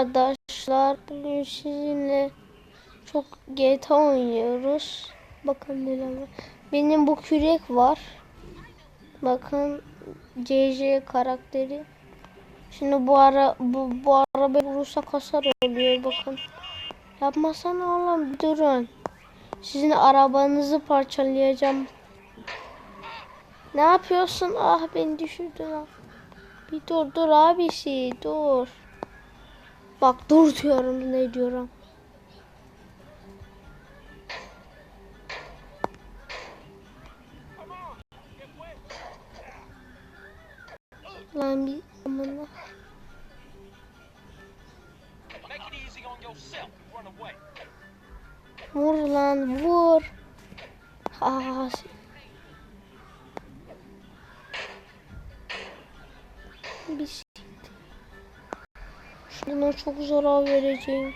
arkadaşlar bugün sizinle çok GTA oynuyoruz. Bakın neler var. Benim bu kürek var. Bakın CJ karakteri. Şimdi bu ara bu, bu araba vurursa kasar oluyor bakın. Yapmasana oğlum durun. Sizin arabanızı parçalayacağım. Ne yapıyorsun? Ah beni düşürdün. ah. Bir dur dur abisi dur. Bak dur diyorum ne diyorum. Lan bir amına. Vur lan vur. Ah. Bir şey. Şuna çok zarar vereceğim.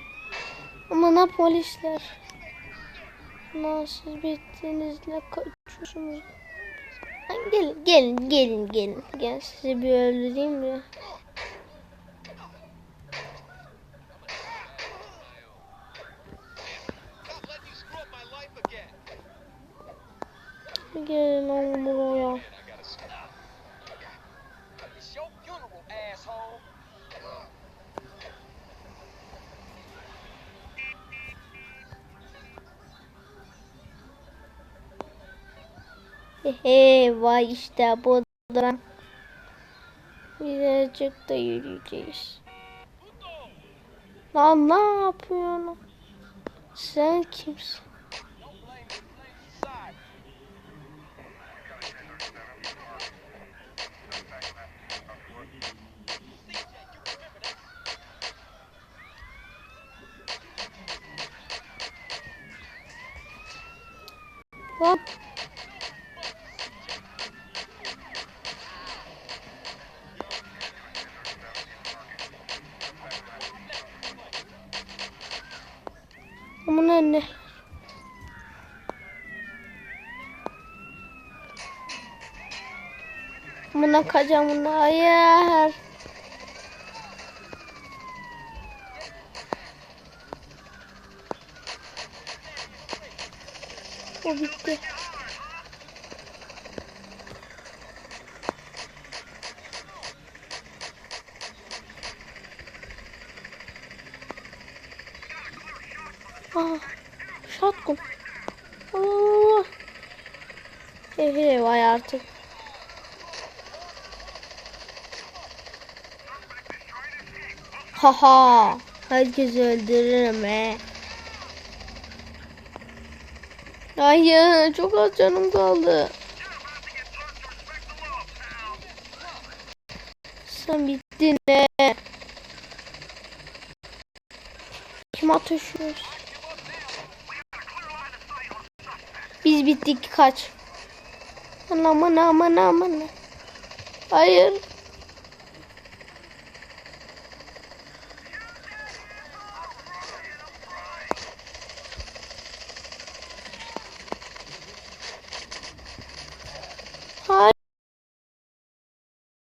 Ama ne polisler? Ama siz bittiniz ne kaçıyorsunuz? Gelin gelin gelin gelin. Gel sizi bir öldüreyim again. Gelin lan buraya. Hehe vay işte bu da. Birazcık da yürüyeceğiz. Lan ne yapıyorsun? Sen kimsin? Don't Aman anne. Buna kaçacağım buna. Hayır. O bitti. Aa, shotgun. Aa. He he vay artık. Haha. Herkesi öldürürüm he. Hayır çok az canım kaldı. Sen bittin ne? Kim atışıyor? Biz bittik kaç. Aman aman aman. Hayır.